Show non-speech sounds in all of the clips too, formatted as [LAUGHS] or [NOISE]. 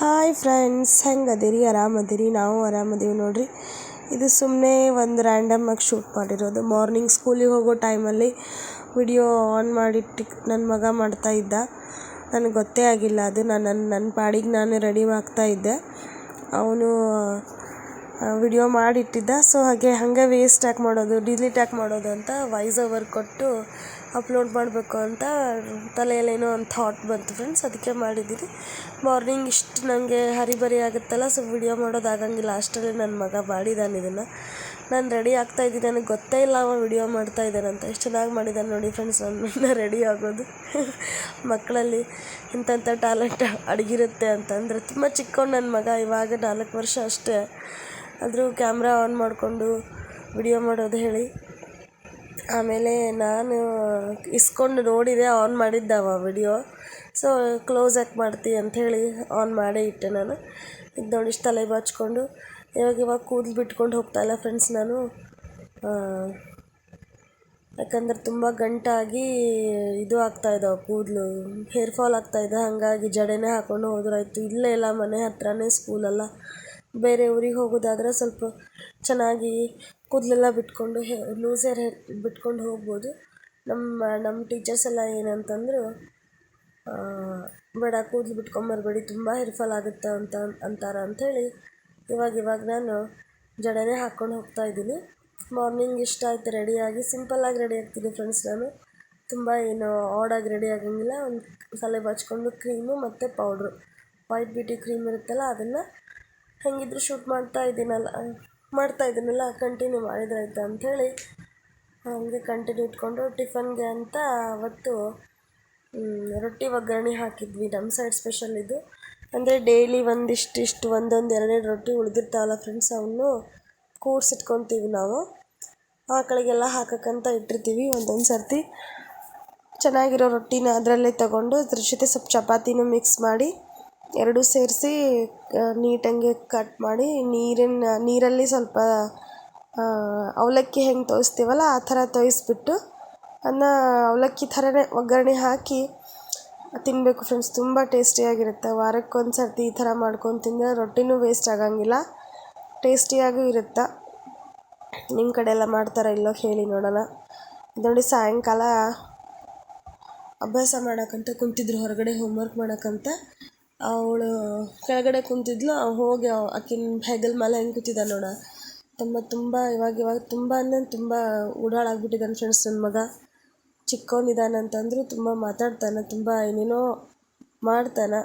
Hi friends ಹೆಂಗೆ ಅದೀರಿ? ಆರಾಮದಿರಿ ನಾವು ಆರಾಮದೀವಿ ನೋಡಿರಿ. ಇದು ಸುಮ್ಮನೆ ಒಂದು ರ್ಯಾಂಡಮ್ ಆಗಿ ಶೂಟ್ ಮಾಡಿರೋದು. ಮಾರ್ನಿಂಗ್ ಸ್ಕೂಲಿಗೆ ಹೋಗೋ ಟೈಮಲ್ಲಿ ವಿಡಿಯೋ ಆನ್ ಮಾಡಿಟ್ಟು ನನ್ನ ಮಗ ಮಾಡ್ತಾ ಇದ್ದ. ನನಗೆ ಗೊತ್ತೇ ಆಗಿಲ್ಲ ಅದು. ನಾನು ನನ್ನ ನನ್ನ ಪಾಡಿಗೆ ನಾನು ರೆಡಿ ಆಗ್ತಾ ಇದ್ದೆ. ಅವನು ವಿಡಿಯೋ ಮಾಡಿಟ್ಟಿದ್ದ. ಸೊ ಹಾಗೆ ಹಾಗೆ ವೇಸ್ಟ್ ಯಾಕೆ ಮಾಡೋದು ಡಿಲೀಟ್ ಯಾಕೆ ಮಾಡೋದು ಅಂತ ವಾಯ್ಸ್ ಓವರ್ ಕೊಟ್ಟು ಅಪ್ಲೋಡ್ ಮಾಡಬೇಕು ಅಂತ ತಲೆಯಲ್ಲೇನೋ ಒಂದು ಥಾಟ್ ಬಂತು ಫ್ರೆಂಡ್ಸ್ ಅದಕ್ಕೆ ಮಾಡಿದ್ದೀನಿ. ಮಾರ್ನಿಂಗ್ ಇಷ್ಟು ನನಗೆ ಹರಿಬರಿ ಆಗುತ್ತಲ್ಲ ಸೊ ವಿಡಿಯೋ ಮಾಡೋದು ಆಗಂಗಿಲ್ಲ. ಅಷ್ಟರಲ್ಲಿ ನನ್ನ ಮಗ ಮಾಡಿದ್ದಾನೆ ಇದನ್ನು. ನಾನು ರೆಡಿ ಆಗ್ತಾ ಇದ್ದೀನಿ. ನನಗೆ ಗೊತ್ತೇ ಇಲ್ಲ ಅವ ವಿಡಿಯೋ ಮಾಡ್ತಾ ಇದ್ದಾನಂತ ಎಷ್ಟು ಚೆನ್ನಾಗಿ ಮಾಡಿದ್ದಾನೆ ನೋಡಿ ಫ್ರೆಂಡ್ಸ್ ನನ್ನ ರೆಡಿ ಆಗೋದು. [LAUGHS] ಮಕ್ಕಳಲ್ಲಿ ಇಂಥಂಥ ಟ್ಯಾಲೆಂಟ್ ಅಡಗಿರುತ್ತೆ ಅಂತಂದರೆ, ತುಂಬ ಚಿಕ್ಕವನು ನನ್ನ ಮಗ ಇವಾಗ ನಾಲ್ಕು ವರ್ಷ ಅಷ್ಟೇ. ಆದರೂ ಕ್ಯಾಮ್ರಾ ಆನ್ ಮಾಡಿಕೊಂಡು ವಿಡಿಯೋ ಮಾಡೋದು ಹೇಳಿ. ಆಮೇಲೆ ನಾನು ಇಸ್ಕೊಂಡು ನೋಡಿದೆ ಆನ್ ಮಾಡಿದ್ದ ವಿಡಿಯೋ ಸೊ ಕ್ಲೋಸ್ ಯಾಕೆ ಮಾಡ್ತಿ ಅಂಥೇಳಿ ಆನ್ ಮಾಡೇ ಇಟ್ಟೆ ನಾನು. ಇದು ನೋಡಿ ಇಷ್ಟು ತಲೆ ಬಾಚ್ಕೊಂಡು. ಇವಾಗ ಇವಾಗ ಕೂದಲು ಬಿಟ್ಕೊಂಡು ಹೋಗ್ತಾ ಇಲ್ಲ ಫ್ರೆಂಡ್ಸ್ ನಾನು. ಯಾಕಂದ್ರೆ ತುಂಬ ಗಂಟಾಗಿ ಇದು ಆಗ್ತಾ ಇದ್ದಾವೆ ಕೂದಲು. ಹೇರ್ ಫಾಲ್ ಆಗ್ತಾ ಇದೆ, ಹಾಗಾಗಿ ಜಡೆನೇ ಹಾಕ್ಕೊಂಡು ಹೋದ್ರಾಯ್ತು. ಇಲ್ಲೇ ಇಲ್ಲ ಮನೆ ಹತ್ರನೇ ಸ್ಕೂಲಲ್ಲ ಬೇರೆ ಊರಿಗೆ ಹೋಗೋದಾದ್ರೆ ಸ್ವಲ್ಪ ಚೆನ್ನಾಗಿ ಕೂದಲೆಲ್ಲ ಬಿಟ್ಕೊಂಡು ಹೇ ಲೂಸ್ ಹೇರ್ ಹೇರ್ ಬಿಟ್ಕೊಂಡು ಹೋಗ್ಬೋದು. ನಮ್ಮ ನಮ್ಮ ಟೀಚರ್ಸ್ ಎಲ್ಲ ಏನಂತಂದರು ಬೇಡ, ಕೂದಲು ಬಿಟ್ಕೊಂಬರ್ಬೇಡಿ ತುಂಬ ಹೇರ್ ಫಾಲ್ ಆಗುತ್ತೆ ಅಂತ ಅಂತಾರೆ ಅಂಥೇಳಿ ಇವಾಗ ಇವಾಗ ನಾನು ಜಡೆನೇ ಹಾಕ್ಕೊಂಡು ಹೋಗ್ತಾ ಇದ್ದೀನಿ. ಮಾರ್ನಿಂಗ್ ಇಷ್ಟ ಆಯಿತು ರೆಡಿಯಾಗಿ ಸಿಂಪಲ್ಲಾಗಿ ರೆಡಿ ಆಗ್ತೀನಿ ಫ್ರೆಂಡ್ಸ್ ನಾನು. ತುಂಬ ಏನು ಆಡಾಗಿ ರೆಡಿ ಆಗಂಗಿಲ್ಲ. ಒಂದು ತಲೆ ಬಾಚ್ಕೊಂಡು ಕ್ರೀಮು ಮತ್ತು ಪೌಡ್ರು ವೈಟ್ ಬ್ಯೂಟಿ ಕ್ರೀಮ್ ಇರುತ್ತಲ್ಲ, ಅದನ್ನು ಹೇಗಿದ್ರು ಶೂಟ್ ಮಾಡ್ತಾ ಇದ್ದೀನಲ್ಲ ಮಾಡ್ತಾ ಇದ್ದೀನಲ್ಲ ಕಂಟಿನ್ಯೂ ಮಾಡಿದ್ರಾಯ್ತು ಅಂಥೇಳಿ ಹಾಗೆ ಕಂಟಿನ್ಯೂ ಇಟ್ಕೊಂಡು ಟಿಫನ್ಗೆ ಅಂತ ಅವತ್ತು ರೊಟ್ಟಿ ಒಗ್ಗರಣೆ ಹಾಕಿದ್ವಿ ನಮ್ಮ ಸೈಡ್ ಸ್ಪೆಷಲ್ ಇದು. ಅಂದರೆ ಡೈಲಿ ಒಂದಿಷ್ಟಿಷ್ಟು ಒಂದೊಂದು ಎರಡೆರಡು ರೊಟ್ಟಿ ಉಳಿದಿರ್ತಾವಲ್ಲ ಫ್ರೆಂಡ್ಸ್ ಅವನ್ನು ಕೂಡ್ಸಿಟ್ಕೊತೀವಿ ನಾವು. ಆಕಳಿಗೆಲ್ಲ ಹಾಕಕ್ಕಂತ ಇಟ್ಟಿರ್ತೀವಿ ಒಂದೊಂದು ಸರ್ತಿ. ಚೆನ್ನಾಗಿರೋ ರೊಟ್ಟಿನ ಅದರಲ್ಲೇ ತಗೊಂಡು ಅದ್ರ ಜೊತೆ ಸ್ವಲ್ಪ ಚಪಾತಿನೂ ಮಿಕ್ಸ್ ಮಾಡಿ ಎರಡೂ ಸೇರಿಸಿ ನೀಟಂಗೆ ಕಟ್ ಮಾಡಿ, ನೀರಿನ, ನೀರಲ್ಲಿ ಸ್ವಲ್ಪ ಅವಲಕ್ಕಿ ಹೆಂಗೆ ತೋಯಿಸ್ತೀವಲ್ಲ ಆ ಥರ ತೋಯಿಸ್ಬಿಟ್ಟು ಅದನ್ನ ಅವಲಕ್ಕಿ ಥರನೇ ಒಗ್ಗರಣೆ ಹಾಕಿ ತಿನ್ನಬೇಕು ಫ್ರೆಂಡ್ಸ್ ತುಂಬ ಟೇಸ್ಟಿಯಾಗಿರುತ್ತೆ ವಾರಕ್ಕೊಂದು ಸರ್ತಿ ಈ ಥರ ಮಾಡ್ಕೊಂಡು ತಿಂದರೆ ರೊಟ್ಟಿನೂ ವೇಸ್ಟ್ ಆಗಂಗಿಲ್ಲ. ಟೇಸ್ಟಿಯಾಗೂ ಇರುತ್ತೆ? ನಿಮ್ಮ ಕಡೆ ಎಲ್ಲ ಮಾಡ್ತಾರೋ ಇಲ್ಲೋ ಹೇಳಿ ನೋಡೋಣ. ನೋಡಿ ಸಾಯಂಕಾಲ ಅಭ್ಯಾಸ ಮಾಡೋಕ್ಕಂತ ಕುಂತಿದ್ರು, ಹೊರಗಡೆ ಹೋಮ್ವರ್ಕ್ ಮಾಡೋಕ್ಕಂತ ಅವಳು ಕೆಳಗಡೆ ಕುಂತಿದ್ಲು, ಹೋಗಿ ಆಕಿನ ಹೆಗಲ ಮೇಲೆ ಹೆಂಗೆ ಕೂತಿದ್ದ ನೋಡ. ತಮ್ಮ ತುಂಬ ಇವಾಗ ಇವಾಗ ತುಂಬ ಅಂದರೆ ತುಂಬ ಉಡಾಳಾಗ್ಬಿಟ್ಟಿದ್ದಾನೆ ಫ್ರೆಂಡ್ಸ್ ನನ್ನ ಮಗ. ಚಿಕ್ಕವನಿದ್ದಾನೆ ಅಂತಂದರೂ ತುಂಬ ಮಾತಾಡ್ತಾನೆ, ತುಂಬ ಏನೇನೋ ಮಾಡ್ತಾನೆ.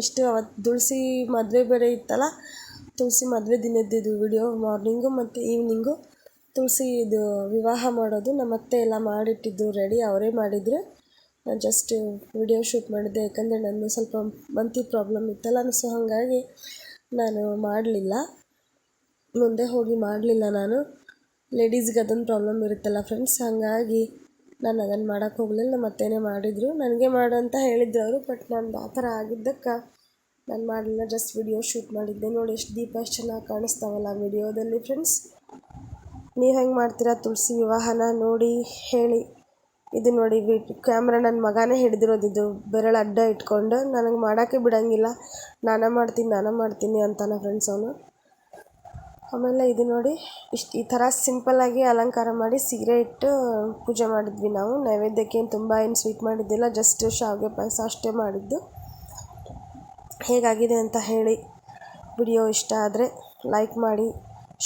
ಇಷ್ಟು ಅವತ್ತು ತುಳಸಿ ಮದುವೆ ಬೇರೆ ಇತ್ತಲ್ಲ, ತುಳಸಿ ಮದುವೆ ದಿನದ್ದು ವಿಡಿಯೋ ಮಾರ್ನಿಂಗು ಮತ್ತು ಈವ್ನಿಂಗು ತುಳಸಿ ಇದು ವಿವಾಹ ಮಾಡೋದು ನಮ್ಮ ಅತ್ತೆ ಎಲ್ಲ ಮಾಡಿಟ್ಟಿದ್ದು ರೆಡಿ ಅವರೇ ಮಾಡಿದ್ರು. ನಾನು ಜಸ್ಟ್ ವಿಡಿಯೋ ಶೂಟ್ ಮಾಡಿದ್ದೆ. ಯಾಕಂದರೆ ನನ್ನ ಸ್ವಲ್ಪ ಮಂತಿ ಪ್ರಾಬ್ಲಮ್ ಇತ್ತಲ್ಲ ಸೊ ಹಾಗಾಗಿ ನಾನು ಮಾಡಲಿಲ್ಲ. ಮುಂದೆ ಹೋಗಿ ಮಾಡಲಿಲ್ಲ ನಾನು. ಲೇಡೀಸ್ಗೆ ಅದೊಂದು ಪ್ರಾಬ್ಲಮ್ ಇರುತ್ತಲ್ಲ ಫ್ರೆಂಡ್ಸ್ ಹಾಗಾಗಿ ನಾನು ಅದನ್ನು ಮಾಡೋಕ್ಕೆ ಹೋಗಲಿಲ್ಲ ನಮ್ಮ ಅತ್ತೆನೇ ಮಾಡಿದರು. ನನಗೆ ಮಾಡು ಅಂತ ಹೇಳಿದ್ರು ಅವರು ಬಟ್ ನಾನು ಆ ಥರ ಆಗಿದ್ದಕ್ಕೆ ನಾನು ಮಾಡಲಿಲ್ಲ ಜಸ್ಟ್ ವಿಡಿಯೋ ಶೂಟ್ ಮಾಡಿದ್ದೆ. ನೋಡಿ ಎಷ್ಟು ದೀಪ, ಎಷ್ಟು ಚೆನ್ನಾಗಿ ಕಾಣಿಸ್ತಾವಲ್ಲ ವಿಡಿಯೋದಲ್ಲಿ ಫ್ರೆಂಡ್ಸ್ ನೀವು ಹೆಂಗೆ ಮಾಡ್ತೀರಾ ತುಳಸಿ ವಿವಾಹನ ನೋಡಿ ಹೇಳಿ. ಇದು ನೋಡಿ ಕ್ಯಾಮ್ರಾ ನನ್ನ ಮಗನೇ ಹಿಡಿದಿರೋದು. ಇದು ಬೆರಳು ಅಡ್ಡ ಇಟ್ಕೊಂಡು ನನಗೆ ಮಾಡೋಕ್ಕೆ ಬಿಡೋಂಗಿಲ್ಲ. ನಾನೇ ಮಾಡ್ತೀನಿ ನಾನೇ ಮಾಡ್ತೀನಿ ಅಂತಾನೆ ಫ್ರೆಂಡ್ಸ್ ಅವನು. ಆಮೇಲೆ ಇದು ನೋಡಿ, ಇಷ್ಟು ಈ ಥರ ಸಿಂಪಲ್ಲಾಗಿ ಅಲಂಕಾರ ಮಾಡಿ ಸೀರೆ ಇಟ್ಟು ಪೂಜೆ ಮಾಡಿದ್ವಿ ನಾವು. ನೈವೇದ್ಯಕ್ಕೆ ಏನು ತುಂಬ ಏನು ಸ್ವೀಟ್ ಮಾಡಿದ್ದಿಲ್ಲ ಜಸ್ಟ್ ಶಾವಿಗೆ ಪಾಯಸ ಅಷ್ಟೇ ಮಾಡಿದ್ದು. ಹೇಗಾಗಿದೆ ಅಂತ ಹೇಳಿ ವಿಡಿಯೋ ಇಷ್ಟ ಆದರೆ ಲೈಕ್ ಮಾಡಿ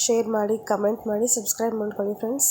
ಶೇರ್ ಮಾಡಿ ಕಮೆಂಟ್ ಮಾಡಿ ಸಬ್ಸ್ಕ್ರೈಬ್ ಮಾಡ್ಕೊಳ್ಳಿ ಫ್ರೆಂಡ್ಸ್